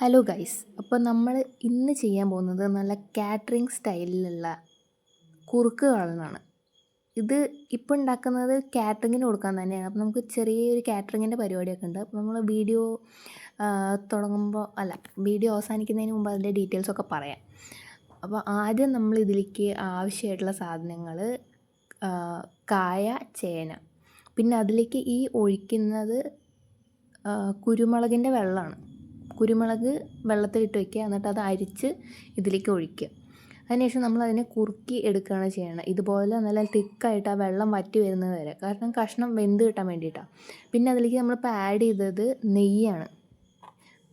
Hello guys അപ്പോൾ നമ്മൾ ഇന്ന് ചെയ്യാൻ പോകുന്നത് നല്ല കാറ്ററിംഗ് സ്റ്റൈലിലുള്ള കുറുക്ക് കളനാണ് ഇത് ഇപ്പോൾ ഉണ്ടാക്കുന്നത് കാറ്ററിങ്ങിന് കൊടുക്കാൻ തന്നെയാണ്. അപ്പോൾ നമുക്ക് ചെറിയൊരു കാറ്ററിങ്ങിന്റെ പരിപാടിയൊക്കെ ഉണ്ട്. അപ്പോൾ നമ്മൾ വീഡിയോ തുടങ്ങുമ്പോൾ അല്ല വീഡിയോ അവസാനിക്കുന്നതിന് മുമ്പ് അതിന്റെ ഡീറ്റെയിൽസൊക്കെ പറയാം. അപ്പോൾ ആദ്യം നമ്മൾ ഇതിലേക്ക് ആവശ്യമായിട്ടുള്ള സാധനങ്ങൾ കായ ചേന. പിന്നെ അതിലേക്ക് ഈ ഒഴിക്കുന്നത് കുരുമുളകിന്റെ വെള്ളമാണ്. കുരുമുളക് വെള്ളത്തിലിട്ട് വയ്ക്കുക. എന്നിട്ട് അത് അരിച്ച് ഇതിലേക്ക് ഒഴിക്കുക. അതിനുശേഷം നമ്മൾ അതിനെ കുറുക്കി എടുക്കുകയാണ് ചെയ്യണം ഇതുപോലെ നല്ല തിക്കായിട്ട് ആ വെള്ളം വറ്റി വരുന്നത് വരെ. കാരണം കഷ്ണം വെന്ത് കിട്ടാൻ വേണ്ടിയിട്ടാണ് പിന്നെ അതിലേക്ക് നമ്മളിപ്പോൾ ആഡ് ചെയ്തത് നെയ്യാണ്.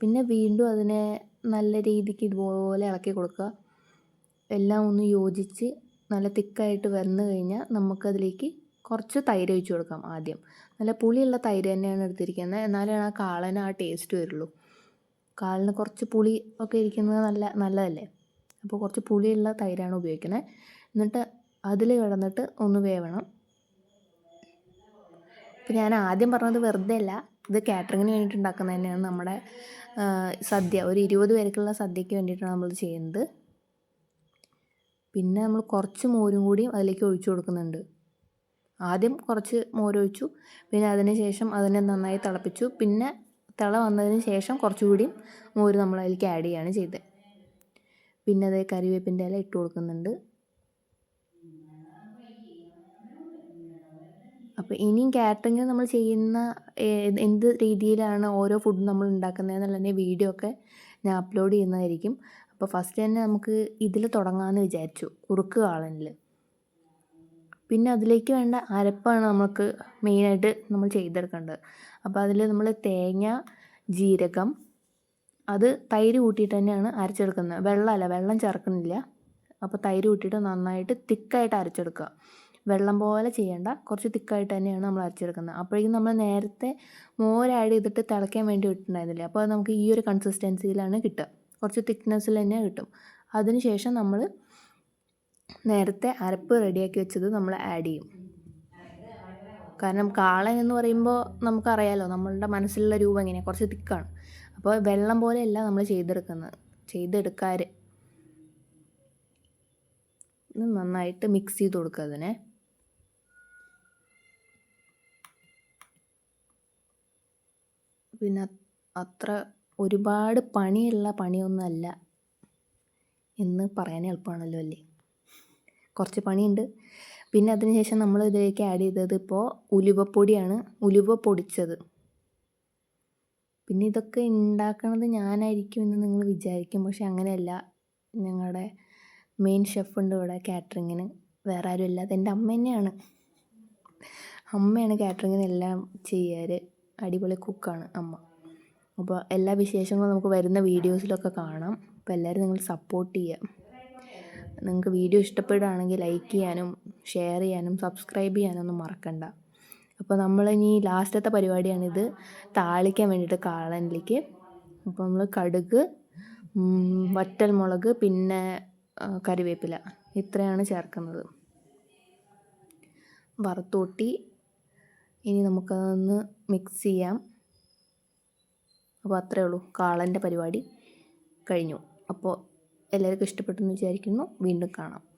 പിന്നെ വീണ്ടും അതിനെ നല്ല രീതിക്ക് ഇതുപോലെ ഇളക്കി കൊടുക്കുക. എല്ലാം ഒന്ന് യോജിച്ച് നല്ല തിക്കായിട്ട് വന്നു കഴിഞ്ഞാൽ നമുക്കതിലേക്ക് കുറച്ച് തൈര് ഒഴിച്ച് കൊടുക്കാം ആദ്യം. നല്ല പുളിയുള്ള തൈര് തന്നെയാണ് എടുത്തിരിക്കുന്നത്. എന്നാലാണ് ആ കാളന് ആ ടേസ്റ്റ് വരുള്ളൂ. കാലിന് കുറച്ച് പുളി ഒക്കെ ഇരിക്കുന്നത് നല്ല നല്ലതല്ലേ? അപ്പോൾ കുറച്ച് പുളിയുള്ള തൈരാണ് ഉപയോഗിക്കുന്നത് എന്നിട്ട് അതിൽ കിടന്നിട്ട് ഒന്ന് വേവണം. ഇപ്പം ഞാൻ ആദ്യം പറഞ്ഞത് വെറുതെ അല്ല. ഇത് കാറ്ററിങ്ങിന് വേണ്ടിയിട്ട് ഉണ്ടാക്കുന്നത് തന്നെയാണ് നമ്മുടെ സദ്യ. ഒരു ഇരുപത് പേർക്കുള്ള സദ്യയ്ക്ക് വേണ്ടിയിട്ടാണ് നമ്മൾ ചെയ്യുന്നത്. പിന്നെ നമ്മൾ കുറച്ച് മോരും കൂടിയും അതിലേക്ക് ഒഴിച്ചു കൊടുക്കുന്നുണ്ട്. ആദ്യം കുറച്ച് മോരൊഴിച്ചു. പിന്നെ അതിന് ശേഷം അതിനെ നന്നായി തിളപ്പിച്ചു. പിന്നെ തിള വന്നതിന് ശേഷം കുറച്ചുകൂടി മോര് നമ്മൾ അതിലേക്ക് ആഡ് ചെയ്യുകയാണ് ചെയ്തത്. പിന്നെ അതേ കറിവേപ്പിന്റെ ഇല ഇട്ട് കൊടുക്കുന്നുണ്ട്. അപ്പോൾ ഇനിയും കാറ്ററിങ് നമ്മൾ ചെയ്യുന്ന എന്ത് രീതിയിലാണ് ഓരോ ഫുഡ് നമ്മൾ ഉണ്ടാക്കുന്നത് എന്നുള്ളതിന്റെ വീഡിയോ ഒക്കെ ഞാൻ അപ്ലോഡ് ചെയ്യുന്നതായിരിക്കും. അപ്പോൾ ഫസ്റ്റ് തന്നെ നമുക്ക് ഇതിൽ തുടങ്ങാമെന്ന് വിചാരിച്ചു. കുറുക്ക് കാളനിൽ പിന്നെ അതിലേക്ക് വേണ്ട അരപ്പാണ് നമുക്ക് മെയിനായിട്ട് നമ്മൾ ചെയ്തെടുക്കേണ്ടത്. അപ്പോൾ അതിൽ നമ്മൾ തേങ്ങ ജീരകം അത് തൈര് കൂട്ടിയിട്ട് തന്നെയാണ് അരച്ചെടുക്കുന്നത്. വെള്ളമല്ല വെള്ളം ചേർക്കുന്നില്ല. അപ്പോൾ തൈര് കൂട്ടിയിട്ട് നന്നായിട്ട് തിക്കായിട്ട് അരച്ചെടുക്കുക. വെള്ളം പോലെ ചെയ്യേണ്ട കുറച്ച് തിക്കായിട്ട് തന്നെയാണ് നമ്മൾ അരച്ചെടുക്കുന്നത്. അപ്പോഴേക്കും നമ്മൾ നേരത്തെ മോര് ആഡ് ചെയ്തിട്ട് തിളയ്ക്കാൻ വേണ്ടി ഇട്ടിട്ടുണ്ടായിരുന്നില്ല? അപ്പോൾ നമുക്ക് ഈ ഒരു കൺസിസ്റ്റൻസിയിലാണ് കിട്ടുക. കുറച്ച് തിക്നെസ്സിൽ തന്നെ കിട്ടും. അതിനുശേഷം നമ്മൾ നേരത്തെ അരപ്പ് റെഡിയാക്കി വെച്ചത് നമ്മൾ ആഡ് ചെയ്യും. കാരണം കാളൻ എന്ന് പറയുമ്പോൾ നമുക്കറിയാലോ നമ്മളുടെ മനസ്സിലുള്ള രൂപം എങ്ങനെയാണ് കുറച്ച് തിക്കാണ്. അപ്പോൾ വെള്ളം പോലെയല്ല നമ്മൾ ചെയ്തെടുക്കുന്നത്. ചെയ്തെടുക്കാറ് നന്നായിട്ട് മിക്സ് ചെയ്ത് കൊടുക്കുക അതിനെ. പിന്നെ അത്ര ഒരുപാട് പണിയുള്ള പണിയൊന്നുമല്ല എന്ന് പറയാൻ എളുപ്പമാണല്ലോ അല്ലേ? കുറച്ച് പണിയുണ്ട്. പിന്നെ അതിന് ശേഷം നമ്മൾ ഇതിലേക്ക് ആഡ് ചെയ്തത് ഇപ്പോൾ ഉലുവപ്പൊടിയാണ്. ഉലുവ പൊടിച്ചത്. പിന്നെ ഇതൊക്കെ ഉണ്ടാക്കണത് ഞാനായിരിക്കും എന്ന് നിങ്ങൾ വിചാരിക്കും. പക്ഷെ അങ്ങനെയല്ല. ഞങ്ങളുടെ മെയിൻ ഷെഫ് ഉണ്ട് ഇവിടെ കാറ്ററിങ്ങിന് വേറെ ആരും ഇല്ല എന്റെ അമ്മ തന്നെയാണ്. അമ്മയാണ് കാറ്ററിങ്ങിന് എല്ലാം ചെയ്യാറ്. അടിപൊളി കുക്കാണ് അമ്മ. അപ്പോൾ എല്ലാ വിശേഷങ്ങളും നമുക്ക് വരുന്ന വീഡിയോസിലൊക്കെ കാണാം. അപ്പോൾ എല്ലാവരും നിങ്ങൾ സപ്പോർട്ട് ചെയ്യുക. നിങ്ങൾക്ക് വീഡിയോ ഇഷ്ടപ്പെടുകയാണെങ്കിൽ ലൈക്ക് ചെയ്യാനും ഷെയർ ചെയ്യാനും സബ്സ്ക്രൈബ് ചെയ്യാനൊന്നും മറക്കണ്ട. അപ്പോൾ നമ്മൾ ഇനി ലാസ്റ്റത്തെ പരിപാടിയാണിത്. താളിക്കാൻ വേണ്ടിയിട്ട് കാളനിലേക്ക്. അപ്പോൾ നമ്മൾ കടുക് വറ്റൽമുളക് പിന്നെ കറിവേപ്പില ഇത്രയാണ് ചേർക്കുന്നത്. വറുത്തൂട്ടി. ഇനി നമുക്കതൊന്ന് മിക്സ് ചെയ്യാം. അപ്പോൾ അത്രയേ ഉള്ളൂ. കാളന്റെ പരിപാടി കഴിഞ്ഞു. അപ്പോൾ എല്ലാവർക്കും ഇഷ്ടപ്പെട്ടെന്ന് വിചാരിക്കുന്നു. വീണ്ടും കാണാം.